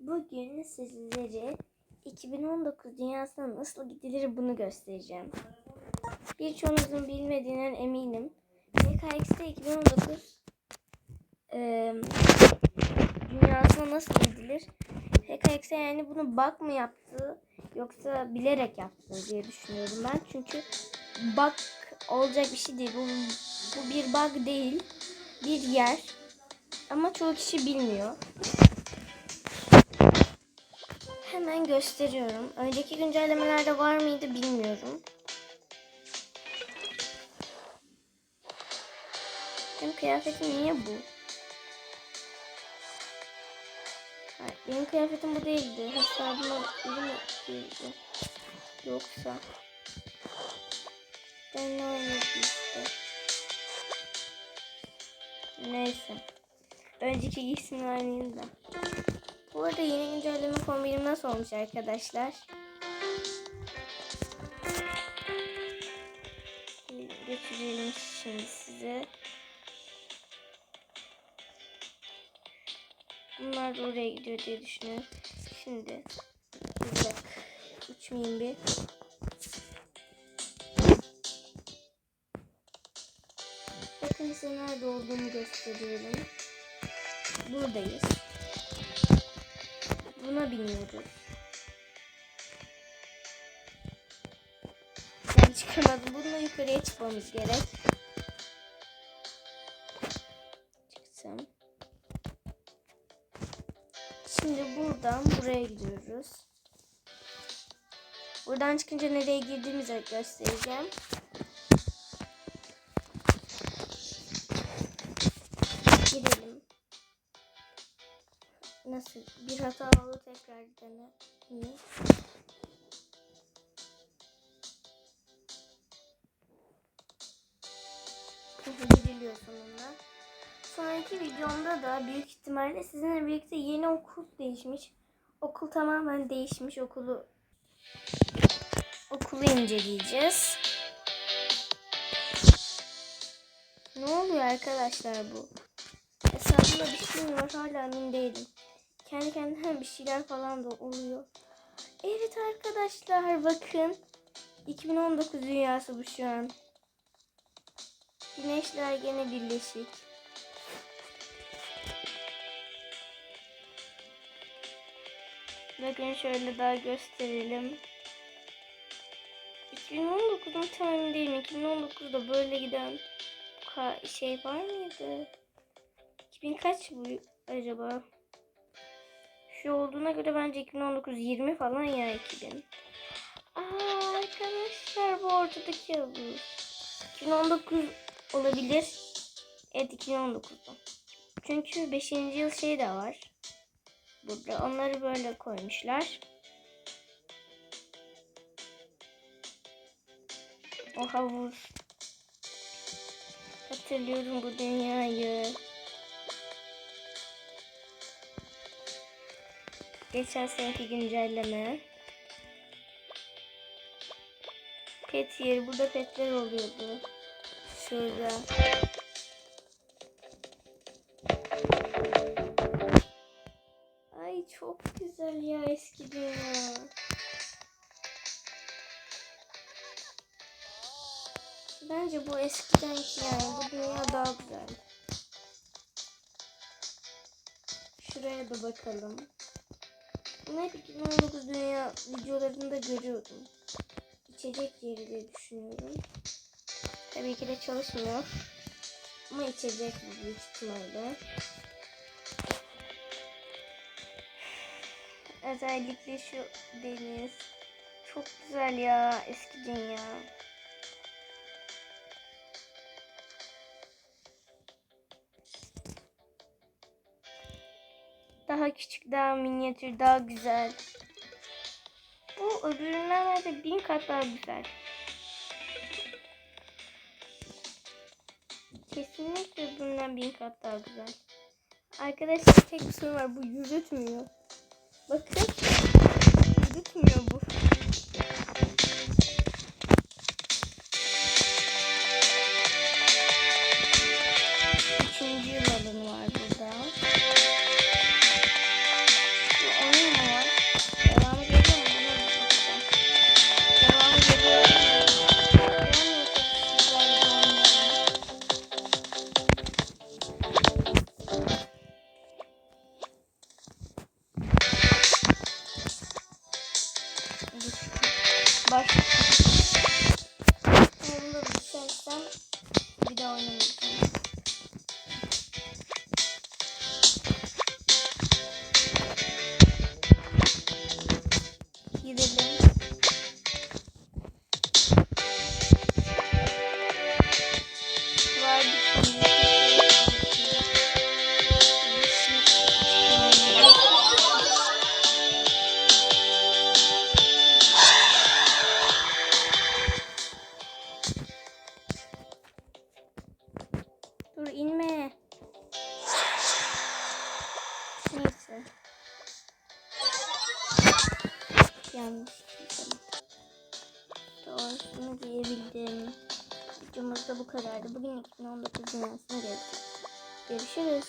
Bugün sizlere 2019 dünyasına nasıl gidilir bunu göstereceğim. Birçoğunuzun bilmediğinden eminim. PKX'de 2019 eee dünyasına nasıl gidilir? PKX'e yani bunu bug mı yaptı yoksa bilerek yaptı diye düşünüyorum ben. Çünkü bug olacak bir şey değil. Bu, bu bir bug değil. Bir yer. Ama çoğu kişi bilmiyor. Hemen gösteriyorum. Önceki güncellemelerde var mıydı bilmiyorum. Benim kıyafetim niye bu? Hayır, benim kıyafetim bu değildi. Hesabıma mi girdi? Yoksa. Ben ne oynadım işte. Neyse. Önceki giysimin aynıydı da. Bu arada yeni güncelleme kombinim nasıl olmuş arkadaşlar? Götürelim şimdi size. Bunlar da oraya gidiyor diye düşünüyorum. Şimdi dakika. Uçmayayım bir. Bakın size nerede olduğumu gösteriyorum. Buradayız. Buna biniyoruz. Ben çıkamadım. Bununla yukarıya çıkmamız gerek. Çıksam. Şimdi buradan buraya gidiyoruz. Buradan çıkınca nereye girdiğimizi göstereceğim. Bir hata oldu tekrar dene. Niye? Giriliyor sonunda. Sonraki videomda da büyük ihtimalle sizinle birlikte yeni okul değişmiş. Okul tamamen değişmiş. Okulu okulu inceleyeceğiz. Ne oluyor arkadaşlar bu? Hesabımda bir şey var hala emin değilim. Kendi kendine bir şeyler falan da oluyor. Evet arkadaşlar bakın. 2019 dünyası bu şu an. Güneşler gene birleşik. Bakın şöyle daha gösterelim. 2019'un tam emin değilim. 2019'da böyle giden şey var mıydı? 2000 kaç bu acaba? Şu olduğuna göre bence 2019 20 falan ya 2000. Aa arkadaşlar bu ortadaki havuz. 2019 olabilir. Evet 2019'da. Çünkü 5. yıl şey de var. Burada onları böyle koymuşlar. O havuz. Hatırlıyorum bu dünyayı. Geçen seneki güncelleme. Pet yeri. Burada petler oluyordu. Şurada. Ay çok güzel ya eski dünya. Bence bu eskidenki yani. Bu dünya daha güzel. Şuraya da bakalım. Bunu hep 2019 dünya videolarında görüyordum. İçecek yeri diye düşünüyorum. Tabii ki de çalışmıyor. Ama içecek büyük ihtimalle. Özellikle şu deniz. Çok güzel ya eski dünya. Daha küçük, daha minyatür, daha güzel. Bu öbüründen bence bin kat daha güzel. Kesinlikle öbüründen bin kat daha güzel. Arkadaşlar tek bir sorun var. Bu yürütmüyor. Bakın. Yürütmüyor bu. Var. Yanlış. Doğrusunu diyebildim. Videomuz da bu kadardı. Bugün 2019 dünyasına geldik. Görüşürüz.